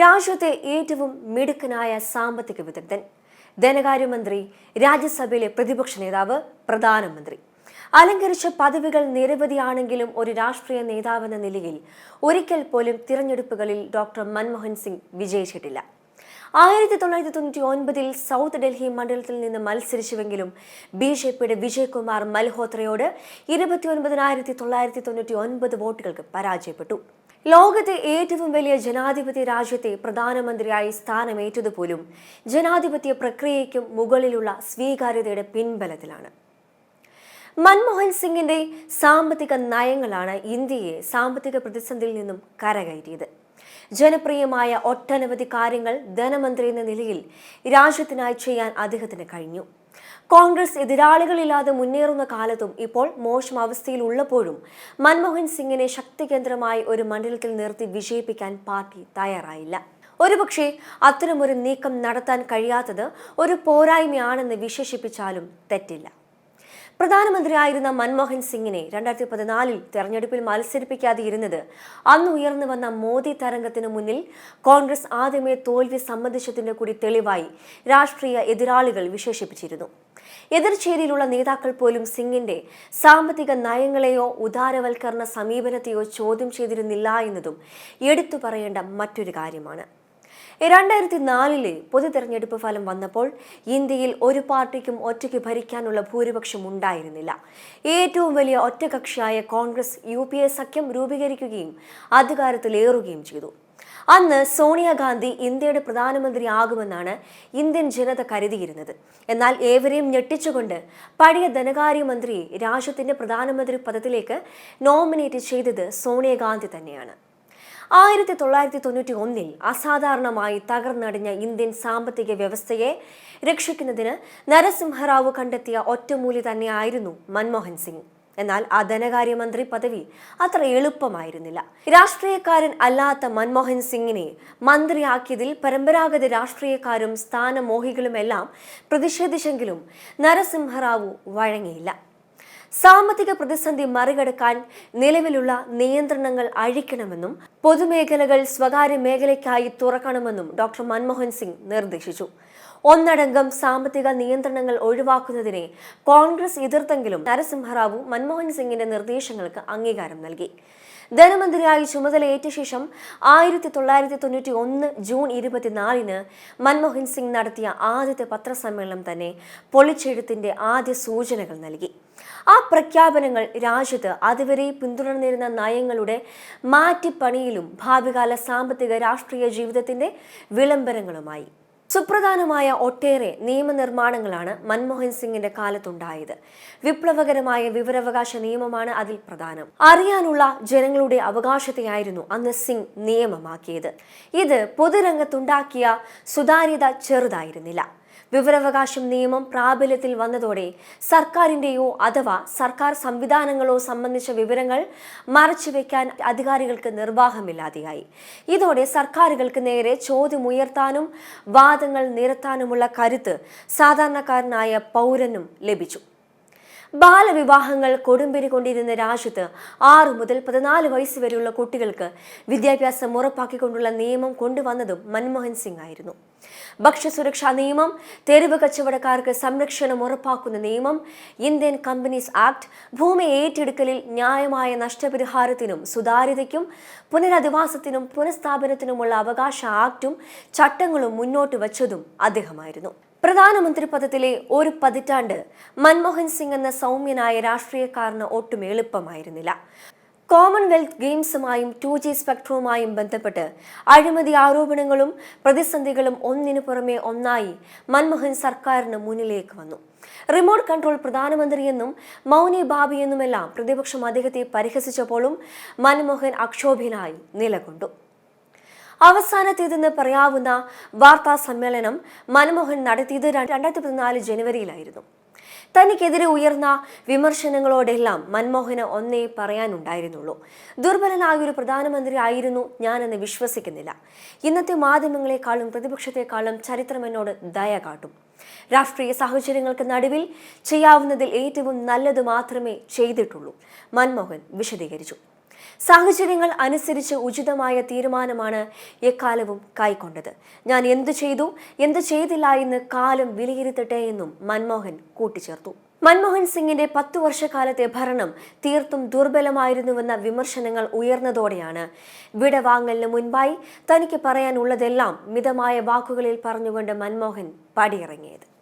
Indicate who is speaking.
Speaker 1: രാജ്യത്തെ ഏറ്റവും മിടുക്കനായ സാമ്പത്തിക വിദഗ്ധൻ ധനകാര്യമന്ത്രി രാജ്യസഭയിലെ പ്രതിപക്ഷ നേതാവ് പ്രധാനമന്ത്രി. അലങ്കരിച്ച പദവികൾ നിരവധിയാണെങ്കിലും ഒരു രാഷ്ട്രീയ നേതാവെന്ന നിലയിൽ ഒരിക്കൽ പോലും തിരഞ്ഞെടുപ്പുകളിൽ ഡോക്ടർ മൻമോഹൻ സിംഗ് വിജയിച്ചിട്ടില്ല. ആയിരത്തി തൊള്ളായിരത്തി തൊണ്ണൂറ്റി ഒൻപതിൽ സൗത്ത് ഡൽഹി മണ്ഡലത്തിൽ നിന്ന് മത്സരിച്ചുവെങ്കിലും ബി ജെ പിയുടെ വിജയ്കുമാർ മൽഹോത്രയോട് ഇരുപത്തി ഒൻപതിനായിരത്തി തൊള്ളായിരത്തി തൊണ്ണൂറ്റി ഒൻപത് വോട്ടുകൾക്ക് പരാജയപ്പെട്ടു. ലോകത്തെ ഏറ്റവും വലിയ ജനാധിപത്യ രാജ്യത്തെ പ്രധാനമന്ത്രിയായി സ്ഥാനമേറ്റതുപോലും ജനാധിപത്യ പ്രക്രിയയ്ക്കും മുകളിലുള്ള സ്വീകാര്യതയുടെ പിൻബലത്തിലാണ്. മൻമോഹൻ സിംഗിന്റെ സാമ്പത്തിക നയങ്ങളാണ് ഇന്ത്യയെ സാമ്പത്തിക പ്രതിസന്ധിയിൽ നിന്നും കരകയറ്റിയത്. ജനപ്രിയമായ ഒട്ടനവധി കാര്യങ്ങൾ ധനമന്ത്രി എന്ന നിലയിൽ രാജ്യത്തിനായി ചെയ്യാൻ അദ്ദേഹത്തിന് കഴിഞ്ഞു. കോൺഗ്രസ് എതിരാളികളില്ലാതെ മുന്നേറുന്ന കാലത്തും ഇപ്പോൾ മോശം അവസ്ഥയിലുള്ളപ്പോഴും മൻമോഹൻ സിംഗിനെ ശക്തി കേന്ദ്രമായി ഒരു മണ്ഡലത്തിൽ നിർത്തി വിജയിപ്പിക്കാൻ പാർട്ടി തയ്യാറായില്ല. ഒരുപക്ഷെ അത്തരമൊരു നീക്കം നടത്താൻ കഴിയാത്തത് ഒരു പോരായ്മയാണെന്ന് വിശേഷിപ്പിച്ചാലും തെറ്റില്ല. പ്രധാനമന്ത്രിയായിരുന്ന മൻമോഹൻ സിംഗിനെ രണ്ടായിരത്തി പതിനാലിൽ തെരഞ്ഞെടുപ്പിൽ മത്സരിപ്പിക്കാതെ ഇരുന്നത് അന്ന് ഉയർന്നു വന്ന മോദി തരംഗത്തിന് മുന്നിൽ കോൺഗ്രസ് ആദ്യമേ തോൽവി സംബന്ധിച്ചതിന്റെ കൂടി തെളിവായി രാഷ്ട്രീയ എതിരാളികൾ വിശേഷിപ്പിച്ചിരുന്നു. എതിർചേരിയിലുള്ള നേതാക്കൾ പോലും സിംഗിന്റെ സാമ്പത്തിക നയങ്ങളെയോ ഉദാരവൽക്കരണ സമീപനത്തെയോ ചോദ്യം ചെയ്തിരുന്നില്ല എന്നതും എടുത്തു പറയേണ്ട മറ്റൊരു കാര്യമാണ്. രണ്ടായിരത്തി നാലിലെ പൊതു തെരഞ്ഞെടുപ്പ് ഫലം വന്നപ്പോൾ ഇന്ത്യയിൽ ഒരു പാർട്ടിക്കും ഒറ്റയ്ക്ക് ഭരിക്കാനുള്ള ഭൂരിപക്ഷം ഉണ്ടായിരുന്നില്ല. ഏറ്റവും വലിയ ഒറ്റകക്ഷിയായ കോൺഗ്രസ് യു പി എ സഖ്യം രൂപീകരിക്കുകയും അധികാരത്തിലേറുകയും ചെയ്തു. അന്ന് സോണിയാഗാന്ധി ഇന്ത്യയുടെ പ്രധാനമന്ത്രി പ്രധാനമന്ത്രിയാകുമെന്നാണ് ഇന്ത്യൻ ജനത കരുതിയിരുന്നത്. എന്നാൽ ഏവരെയും ഞെട്ടിച്ചുകൊണ്ട് പഴയ ധനകാര്യമന്ത്രിയെ രാജ്യത്തിന്റെ പ്രധാനമന്ത്രി പദത്തിലേക്ക് നോമിനേറ്റ് ചെയ്തത് സോണിയാഗാന്ധി തന്നെയാണ്. ആയിരത്തി തൊള്ളായിരത്തി തൊണ്ണൂറ്റി ഒന്നിൽ അസാധാരണമായി തകർന്നടിഞ്ഞ ഇന്ത്യൻ സാമ്പത്തിക വ്യവസ്ഥയെ രക്ഷിക്കുന്നതിന് നരസിംഹറാവു കണ്ടെത്തിയ ഒറ്റമൂലി തന്നെയായിരുന്നു മൻമോഹൻ സിംഗ്. എന്നാൽ ആ ധനകാര്യമന്ത്രി പദവി അത്ര എളുപ്പമായിരുന്നില്ല. രാഷ്ട്രീയക്കാരൻ അല്ലാത്ത മൻമോഹൻ സിംഗിനെ മന്ത്രിയാക്കിയതിൽ പരമ്പരാഗത രാഷ്ട്രീയക്കാരും സ്ഥാനമോഹികളുമെല്ലാം പ്രതിഷേധിച്ചെങ്കിലും നരസിംഹറാവു വഴങ്ങിയില്ല. സാമ്പത്തിക പ്രതിസന്ധി മറികടക്കാൻ നിലവിലുള്ള നിയന്ത്രണങ്ങൾ അഴിക്കണമെന്നും പൊതുമേഖലകൾ സ്വകാര്യ മേഖലയ്ക്കായി തുറക്കണമെന്നും ഡോക്ടർ മൻമോഹൻ സിംഗ് നിർദ്ദേശിച്ചു. ഒന്നടങ്കം സാമ്പത്തിക നിയന്ത്രണങ്ങൾ ഒഴിവാക്കുന്നതിനെ കോൺഗ്രസ് എതിർത്തെങ്കിലും നരസിംഹറാവു മൻമോഹൻ സിംഗിന്റെ നിർദ്ദേശങ്ങൾക്ക് അംഗീകാരം നൽകി. ധനമന്ത്രിയായി ചുമതലയേറ്റ ശേഷം ആയിരത്തി തൊള്ളായിരത്തി തൊണ്ണൂറ്റി ഒന്ന് ജൂൺ ഇരുപത്തിനാലിന് മൻമോഹൻ സിംഗ് നടത്തിയ ആദ്യത്തെ പത്രസമ്മേളനം തന്നെ പൊളിച്ചെഴുത്തിന്റെ ആദ്യ സൂചനകൾ നൽകി. ആ പ്രഖ്യാപനങ്ങൾ രാജ്യത്ത് അതുവരെ പിന്തുടർന്നിരുന്ന നയങ്ങളുടെ മാറ്റിപ്പണിയിലും ഭാവികാല സാമ്പത്തിക രാഷ്ട്രീയ ജീവിതത്തിന്റെ വിളംബരങ്ങളുമായി. സുപ്രധാനമായ ഒട്ടേറെ നിയമനിർമ്മാണങ്ങളാണ് മൻമോഹൻ സിംഗിന്റെ കാലത്തുണ്ടായത്. വിപ്ലവകരമായ വിവരാവകാശ നിയമമാണ് അതിൽ പ്രധാനം. അറിയാനുള്ള ജനങ്ങളുടെ അവകാശത്തെയായിരുന്നു അന്ന് സിംഗ് നിയമമാക്കിയത്. ഇത് പൊതുരംഗത്തുണ്ടാക്കിയ സുതാര്യത ചെറുതായിരുന്നില്ല. വിവരാവകാശം നിയമം പ്രാബല്യത്തിൽ വന്നതോടെ സർക്കാരിന്റെയോ അഥവാ സർക്കാർ സംവിധാനങ്ങളോ സംബന്ധിച്ച വിവരങ്ങൾ മറച്ചുവെക്കാൻ അധികാരികൾക്ക് നിർവാഹമില്ലാതെയായി. ഇതോടെ സർക്കാരുകൾക്ക് നേരെ ചോദ്യമുയർത്താനും വാദങ്ങൾ നിരത്താനുമുള്ള കരുത്ത് സാധാരണക്കാരനായ പൗരനും ലഭിച്ചു. ബാലവിവാഹങ്ങൾ കൊടുമ്പിരി കൊണ്ടിരുന്ന രാജ്യത്ത് ആറ് മുതൽ പതിനാല് വയസ്സ് വരെയുള്ള കുട്ടികൾക്ക് വിദ്യാഭ്യാസം ഉറപ്പാക്കിക്കൊണ്ടുള്ള നിയമം കൊണ്ടുവന്നതും മൻമോഹൻ സിംഗ് ആയിരുന്നു. ഭക്ഷ്യസുരക്ഷാ നിയമം തെരുവ് കച്ചവടക്കാർക്ക് സംരക്ഷണം ഉറപ്പാക്കുന്ന നിയമം ഇന്ത്യൻ കമ്പനീസ് ആക്ട് ഭൂമി ഏറ്റെടുക്കലിൽ ന്യായമായ നഷ്ടപരിഹാരത്തിനും സുതാര്യതയ്ക്കും പുനരധിവാസത്തിനും പുനഃസ്ഥാപനത്തിനുമുള്ള അവകാശ ആക്ടും ചട്ടങ്ങളും മുന്നോട്ട് വച്ചതും അദ്ദേഹമായിരുന്നു. പ്രധാനമന്ത്രി പദത്തിലെ ഒരു പതിറ്റാണ്ട് മൻമോഹൻ സിംഗ് എന്ന സൗമ്യനായ രാഷ്ട്രീയക്കാരന് ഒട്ടും എളുപ്പമായിരുന്നില്ല. കോമൺവെൽത്ത് ഗെയിംസുമായും ടു ജി സ്പെക്ട്രവുമായും ബന്ധപ്പെട്ട് അഴിമതി ആരോപണങ്ങളും പ്രതിസന്ധികളും ഒന്നിനു പുറമെ ഒന്നായി മൻമോഹൻ സർക്കാരിന് മുന്നിലേക്ക് വന്നു. റിമോട്ട് കൺട്രോൾ പ്രധാനമന്ത്രിയെന്നും മൗനി ബാബിയെന്നുമെല്ലാം പ്രതിപക്ഷം അദ്ദേഹത്തെ പരിഹസിച്ചപ്പോഴും മൻമോഹൻ അക്ഷോഭ്യനായി നിലകൊണ്ടു. അവസാനത്തേതെന്ന് പറയാവുന്ന വാർത്താ സമ്മേളനം മൻമോഹൻ നടത്തിയത് രണ്ടായിരത്തി പതിനാല് ജനുവരിയിലായിരുന്നു. തനിക്കെതിരെ ഉയർന്ന വിമർശനങ്ങളോടെല്ലാം മൻമോഹന് ഒന്നേ പറയാനുണ്ടായിരുന്നുള്ളൂ. ദുർബലനായ ഒരു പ്രധാനമന്ത്രി ആയിരുന്നു ഞാനെന്ന് വിശ്വസിക്കുന്നില്ല. ഇന്നത്തെ മാധ്യമങ്ങളെക്കാളും പ്രതിപക്ഷത്തെക്കാളും ചരിത്രം എന്നോട് ദയ കാട്ടും. രാഷ്ട്രീയ സാഹചര്യങ്ങൾക്ക് നടുവിൽ ചെയ്യാവുന്നതിൽ ഏറ്റവും നല്ലത് മാത്രമേ ചെയ്തിട്ടുള്ളൂ മൻമോഹൻ വിശദീകരിച്ചു. സാഹചര്യങ്ങൾ അനുസരിച്ച് ഉചിതമായ തീരുമാനമാണ് എക്കാലവും കൈക്കൊണ്ടത്. ഞാൻ എന്തു ചെയ്തു? എന്തു ചെയ്തില്ല എന്ന് കാലം വിലയിരുത്തട്ടെ എന്നും മൻമോഹൻ കൂട്ടിച്ചേർത്തു. മൻമോഹൻ സിംഗിന്റെ പത്തു വർഷക്കാലത്തെ ഭരണം തീർത്തും ദുർബലമായിരുന്നുവെന്ന വിമർശനങ്ങൾ ഉയർന്നതോടെയാണ് വിടവാങ്ങലിന് മുൻപായി തനിക്ക് പറയാനുള്ളതെല്ലാം മിതമായ വാക്കുകളിൽ പറഞ്ഞുകൊണ്ട് മൻമോഹൻ പടിയിറങ്ങിയത്.